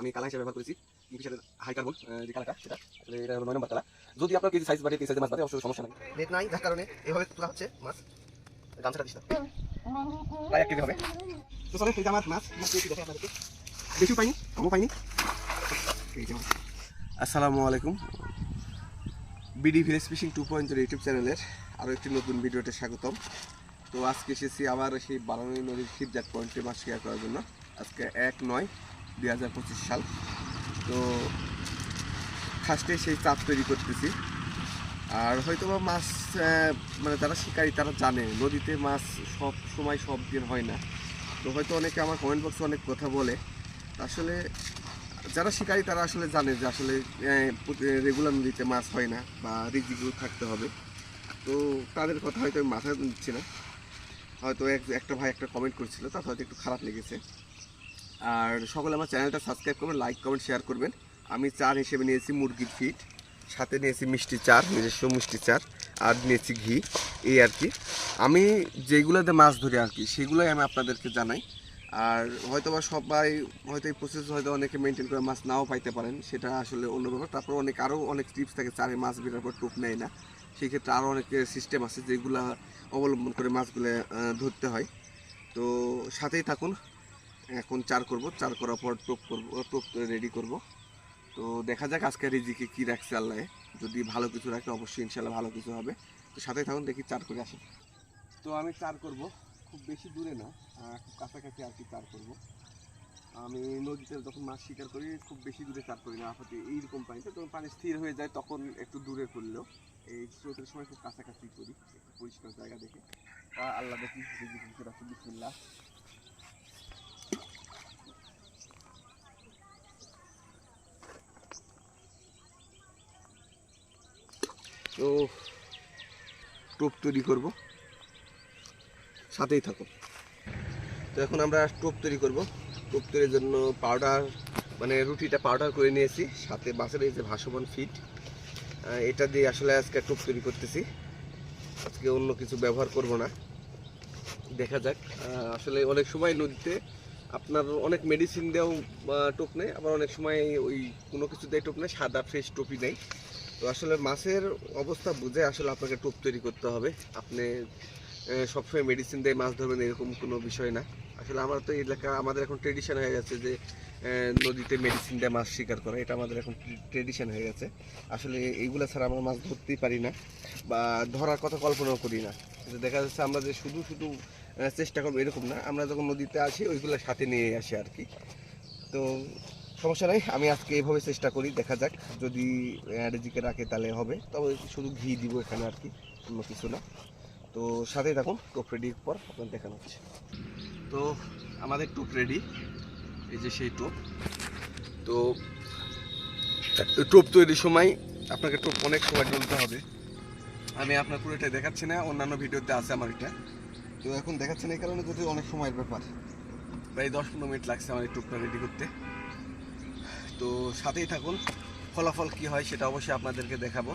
আমি কালা হিসেবে ব্যবহার করেছি কিংফিশারের হাই কার্বন যে কালাটা সেটা আসলে এটা হলো নয় নম্বর কালা যদি আপনার কেজি সাইজ বাড়ে কেজি সাইজের মাছ বাড়ে অবশ্যই সমস্যা নাই। নেট নাই যার কারণে এভাবে তোলা হচ্ছে মাছ গামছাটা দিস না। প্রায় এক কেজি হবে তো চলে এই যে আমার মাছ মাছ পেয়েছি দেখে আপনাদেরকে? বেশিও পাইনি কমও পাইনি। আসসালামু আলাইকুম। BD village fishing two point YouTube চ্যানেলের আরও একটি নতুন ভিডিওতে স্বাগতম। তো আজকে এসেছি আবার সেই বারানই নদীর শিবজাট পয়েন্টে মাছ শেয়ার করার জন্য। আজকে এক নয় দুই হাজার পঁচিশ সাল। তো ফার্স্টে সেই চাপ তৈরি করতেছি। আর হয়তো বা মাছ মানে যারা শিকারী, তারা জানে, নদীতে মাছ সব সময় সব দিন হয় না। তো হয়তো অনেকে আমার কমেন্ট বক্সে অনেক কথা বলে। আসলে যারা শিকারী, তারা আসলে জানে যে আসলে রেগুলার নদীতে মাছ হয় না বা রিজিগুলো থাকতে হবে। তো তাদের কথা হয়তো আমি মাথায় নিচ্ছি না। হয়তো এক- একটা ভাই একটা কমেন্ট করছিল তাতে হয়তো একটু খারাপ লেগেছে। আর সকলে আমার চ্যানেলটা সাবস্ক্রাইব করবেন লাইক কমেন্ট শেয়ার করবেন। আমি চার হিসেবে নিয়েছি মুরগির ফিট সাথে নিয়েছি মিষ্টি চার, নিজস্ব মিষ্টি চার, আর নিয়েছি ঘি, এই আর কি। আমি যেগুলোতে মাছ ধরি আর কি, সেগুলোই আমি আপনাদেরকে জানাই। আর হয়তো বা সবাই হয়তো এই প্রসেস হয়তো অনেকে মেনটেন করে মাছ নাও পাইতে পারেন, সেটা আসলে অন্য ব্যাপার। তারপর অনেক আরও অনেক টিপস থাকে চারে মাছ বেরার পর টোপ নেয় না। সেই ক্ষেত্রে আরও অনেক সিস্টেম আছে যেগুলো অবলম্বন করে মাছগুলো ধরতে হয়। তো সাথেই থাকুন। এখন চার করব, চার করার পর টোপ করব, টোপ রেডি করব। তো দেখা যাক আজকে রিজিকে কি রাখছে আল্লাহ। যদি ভালো কিছু রাখে অবশ্যই ইনশাল্লাহ ভালো কিছু হবে। তো সাথেই থাকুন, দেখি চার করে আসি। তো আমি চার করব, খুব বেশি দূরে না খুব কাছাকাছি আর কি চার করব। আমি নদীতে যখন মাছ শিকার করি, খুব বেশি দূরে চার করি না, আপাতত এইরকম পানিতে। যখন পানি স্থির হয়ে যায়, তখন একটু দূরে করলেও এই স্রোতের সময় খুব কাছাকাছি করি। একটু পরিষ্কার জায়গা দেখে। আল্লাহ দেখি বিসমিল্লাহ। তো টোপ তৈরি করব। সাথেই থাকো। তো এখন আমরা টোপ তৈরি করব। টোপ তৈরির জন্য পাউডার মানে রুটিটা পাউডার করে নিয়েছি সাথে বাসের এই যে ভাসমান ফিট এটা দিয়ে আসলে আজকে টোপ তৈরি করতেছি। আজকে অন্য কিছু ব্যবহার করব না। দেখা যাক। আসলে অনেক সময় নদীতে আপনার অনেক মেডিসিন আহ, টোপ নেয় আবার অনেক সময় ওই কোনো কিছু দিয়ে টোপ নেয় সাদা ফ্রেশ টোপই নেয়। তো আসলে মাছের অবস্থা বুঝে আসলে আপনাকে টোপ তৈরি করতে হবে। আপনি সবসময় মেডিসিন দিয়ে মাছ ধরবেন এরকম কোনো বিষয় না। আসলে আমার তো এলাকা, আমাদের এখন ট্রেডিশন হয়ে গেছে যে নদীতে মেডিসিন দিয়ে মাছ শিকার করা। এটা আমাদের এখন ট্রেডিশন হয়ে গেছে। আসলে এইগুলো ছাড়া আমরা মাছ ধরতেই পারি না বা ধরার কথা কল্পনাও করি না। দেখা যাচ্ছে আমরা যে শুধু শুধু চেষ্টা করব এরকম না। আমরা যখন নদীতে আসি, ওইগুলো সাথে নিয়ে আসি আর কি। তো সমস্যা নাই, আমি আজকে এইভাবে চেষ্টা করি, দেখা যাক। যদি রেজিকে রাখে তাহলে হবে, তবে শুধু ঘি দিব এখানে আর কি, অন্য কিছু না। তো সাথেই থাকুন টোপ রেডির পর আপনার দেখানো হচ্ছে। তো আমাদের টোপ রেডি এই যে সেই টোপ। তো, টোপ তৈরির সময় আপনাকে টোপ অনেক সময় ঢলতে হবে। আমি আপনার পুরোটা দেখাচ্ছি না, অন্যান্য ভিডিওতে আছে আমার এটা। তো এখন দেখাচ্ছি না এই কারণে যদি অনেক সময়ের ব্যাপার। প্রায় দশ পনেরো মিনিট লাগছে আমার এই টোপটা রেডি করতে। তো সাথেই থাকুন। ফলাফল কি হয় সেটা অবশ্যই আপনাদেরকে দেখাবো।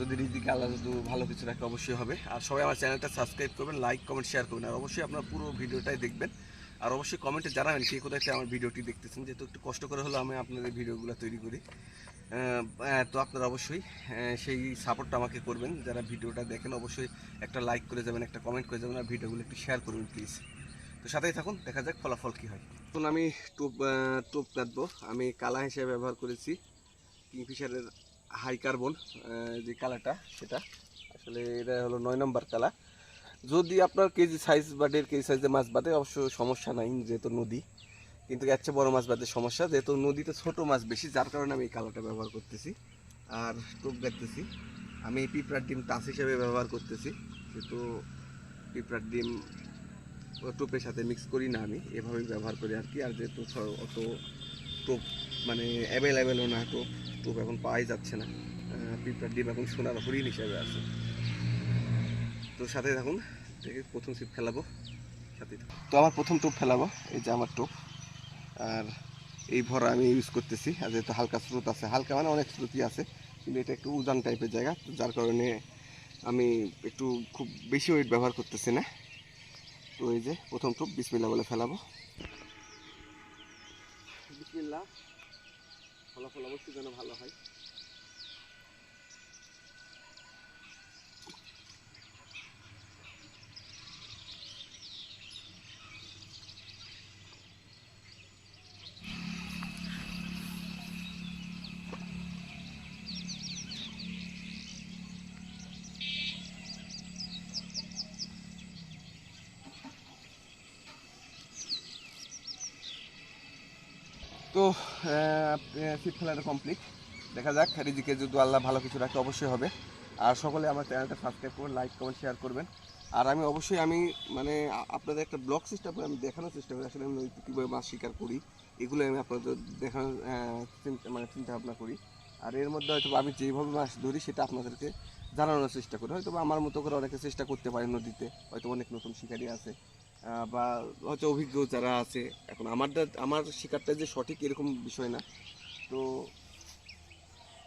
যদি রিদিকে আল্লাহ যদি ভালো কিছু রাখে অবশ্যই হবে। আর সবাই আমার চ্যানেলটা সাবস্ক্রাইব করবেন লাইক কমেন্ট শেয়ার করবেন। আর অবশ্যই আপনার পুরো ভিডিওটাই দেখবেন। আর অবশ্যই কমেন্টে জানাবেন কে কোথায় আমার ভিডিওটি দেখতেছেন। যেহেতু একটু কষ্ট করে হলেও আমি আপনাদের ভিডিওগুলো তৈরি করি। আহ, তো আপনারা অবশ্যই সেই সাপোর্টটা আমাকে করবেন। যারা ভিডিওটা দেখেন অবশ্যই একটা লাইক করে যাবেন একটা কমেন্ট করে যাবেন। আর ভিডিওগুলো একটু শেয়ার করবেন প্লিজ তো সাথেই থাকুন দেখা যাক ফলাফল কী হয়। এখন আমি টোপ টোপ কাটবো। আমি কালা হিসেবে ব্যবহার করেছি, কিংফিশারের হাই কার্বন যে কালাটা, সেটা। আসলে এটা হলো নয় নম্বর কালা। যদি আপনার কেজি সাইজ বা দেড় কেজি সাইজের মাছ বাদে, অবশ্য সমস্যা নাই, যেহেতু নদী। কিন্তু এর চেয়ে বড় মাছ বাদে সমস্যা, যেহেতু নদীতে ছোট মাছ বেশি, যার কারণে আমি এই কালারটা ব্যবহার করতেছি আর টোপ গাড়তেছি আমি পিঁপড়ার ডিম টাচ হিসেবে ব্যবহার করতেছি কিন্তু পিঁপড়ার ডিম টোপের সাথে মিক্স করি না আমি এভাবেই ব্যবহার করি আর কি। আর যেহেতু অত টোপ মানে অ্যাভেলেবেলও না টোপ টোপ এখন পাওয়াই যাচ্ছে না। আহ, পিঁপড়ার ডিম এখন সোনার হরিণ হিসাবে আছে। তো সাথে থাকুন দেখি প্রথম সিপ ফেলাবো সাথে। তো আমার প্রথম টোপ ফেলাবো এই যে আমার টোপ। আর এই ভরা আমি ইউজ করতেছি আর যেহেতু হালকা স্রোত আছে হালকা মানে অনেক স্রোতই আছে কিন্তু এটা একটু উজান টাইপের জায়গা যার কারণে আমি একটু খুব বেশি ওয়েট ব্যবহার করতেছি না। এই যে প্রথম টুপ বিসমিল্লা বলে ফেলাবো। বিসমিল্লা ফলাফল অবশ্যই যেন ভালো হয়। তো সিট খেলাটা কমপ্লিট দেখা যাক, রিজিকে যদি আল্লাহ ভালো কিছু রাখে, অবশ্যই হবে। আর সকলে আমার চ্যানেলটা সাবস্ক্রাইব করবেন লাইক কমেন্ট শেয়ার করবেন। আর আমি অবশ্যই, আমি মানে আপনাদের একটা ব্লগ সিস্টেম আমি দেখানোর চেষ্টা করি। আসলে আমি কীভাবে মাছ শিকার করি, এগুলো আমি আপনাদের দেখানোর মানে চিন্তা ভাবনা করি। আর এর মধ্যে হয়তো আমি যেভাবে মাছ ধরি, সেটা আপনাদেরকে জানানোর চেষ্টা করি। হয়তো আমার মতো করে অনেকে চেষ্টা করতে পারে নদীতে। হয়তো অনেক নতুন শিকারী আছে। বা হয়তো অভিজ্ঞ যারা আছে, এখন আমার দা- আমার শিকারটা যে সঠিক এরকম বিষয় না। তো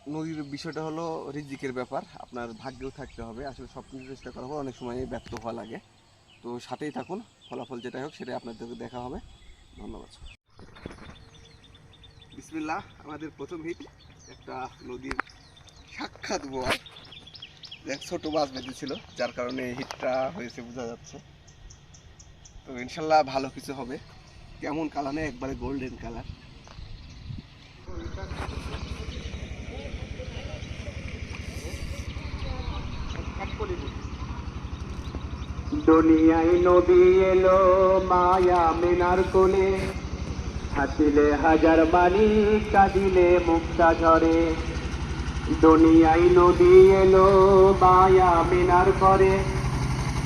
নদীর বিষয়টা হলো রিজিকের ব্যাপার, আপনার ভাগ্যেও থাকতে হবে। আসলে সব কিছু চেষ্টা করা পর অনেক সময় ব্যর্থ হওয়া লাগে। তো সাথেই থাকুন, ফলাফল যেটাই হোক সেটাই আপনাদেরকে দেখা হবে। ধন্যবাদ। বিসমিল্লাহ, আমাদের প্রথম হিট, একটা নদীর সাক্ষাৎ এক ছোট মাছ বেঁধেছিল, যার কারণে হিটটা হয়েছে, বোঝা যাচ্ছে। তো ইনশাল্লাহ ভালো কিছু হবে। কেমন কালার নেই একবারে গোল্ডেন কালার দুনিয়ায় নদী এলো মায়া মেনার কোলে। হাসিলে হাজার বাণী, কাঁদিলে মুক্তা ঝরে। দুনিয়ায় নদী এলো মায়া মেনার করে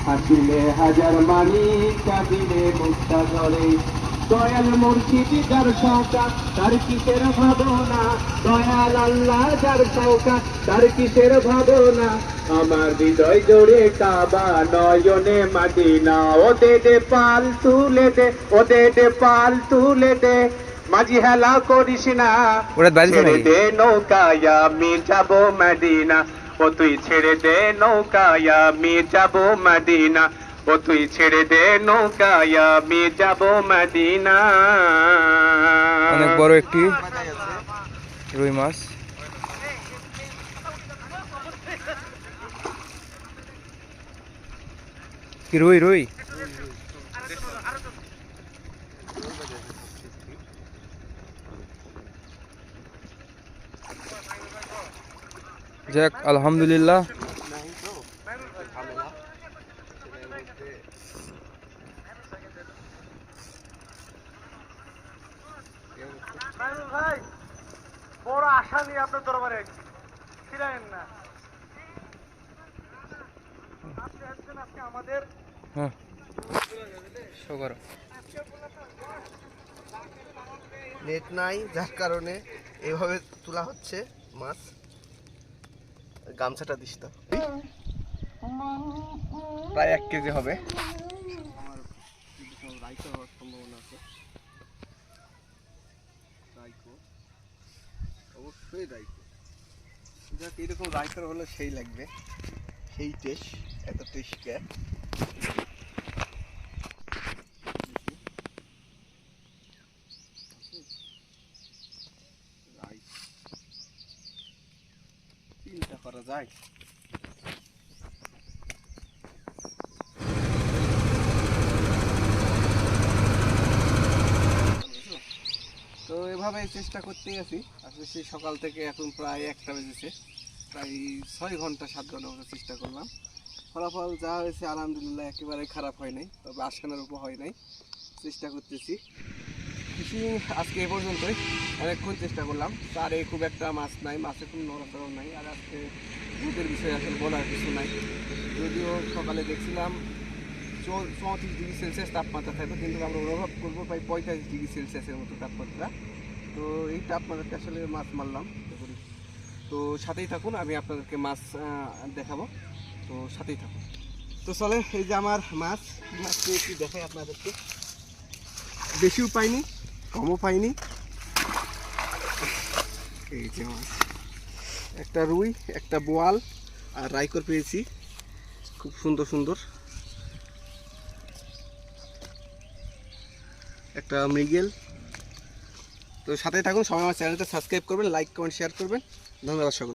হাসিলে হাজার বাণী কাঁদিলে মুক্তা ঝরে দয়াল মুর্শিদি যার সৌকা তার কিসের ভাবনা? দয়াল আল্লাহ যার সৌকা তার কিসের ভাবনা? আমার হৃদয় জোড়ে কাবা নয়নে মাদিনা ওদে দে পাল তুলে দে ওদে দে পাল তুলে দে। মাঝি হেলা করিস না? দে নৌকায় আমি যাব মদিনা। ও তুই ছেড়ে দে নৌকায়, আমি যাব মদিনা। ও তুই ছেড়ে দে নৌকায়, আমি যাব মদিনা। অনেক বড় একটি রুই মাছ। কি রুই রুই? যাক আলহামদুলিল্লাহ। ভাই বড় আশা নিয়ে আপনার দরবারে ফিরায়েন না আপনি হচ্ছেন আজকে আমাদের হ্যাঁ নেট নাই যার কারণে এভাবে তোলা হচ্ছে মাছ। গামছাটা দিস তো। প্রায় এক কেজি হবে। হওয়ার সম্ভাবনা আছে রাইকো অবশ্যই রাইকো। যাক এরকম রাইকোর হলে সেই লাগবে। সেই টেস্ট এত টেস্ট করা যায়। তো এভাবে চেষ্টা করতেই আছি। আসলে সেই সকাল থেকে এখন প্রায় একটা বেজেছে। প্রায় ছয় ঘণ্টা, সাত ঘণ্টা মতো চেষ্টা করলাম। ফলাফল যা হয়েছে, আলহামদুলিল্লাহ একেবারে খারাপ হয় নাই, তবে আশানোর উপর হয় নাই। চেষ্টা করতেছি। ফিশিং আজকে এ পর্যন্তই। অনেকক্ষণ চেষ্টা করলাম। তারে খুব একটা মাছ নাই মাছের কোনো নড়াচড়া নাই, আর আজকে দুধের বিষয়ে আসলে বলার কিছু নাই। যদিও সকালে দেখছিলাম চৌত্রিশ ডিগ্রি সেলসিয়াস তাপমাত্রা থাকবে, কিন্তু আমরা অনুভব করব প্রায় পঁয়তাল্লিশ ডিগ্রি সেলসিয়াসের মতো তাপমাত্রা। তো এই তাপমাত্রাতে আসলে মাছ মারলাম তো সাথেই থাকুন, আমি আপনাদেরকে মাছ দেখাবো। তো সাথেই থাকুন। তো চলে এই যে আমার মাছ মাছ পেয়েছি দেখাই আপনাদেরকে। বেশিও পাইনি কমও পাইনি। এই যে মাছ একটা রুই, একটা বোয়াল আর রাইকর পেয়েছি। খুব সুন্দর সুন্দর। একটা মৃগেল। তো সাথে থাকুন, সবাই আমার চ্যানেলটা সাবস্ক্রাইব করবেন, লাইক, কমেন্ট শেয়ার করবেন। ধন্যবাদ সকল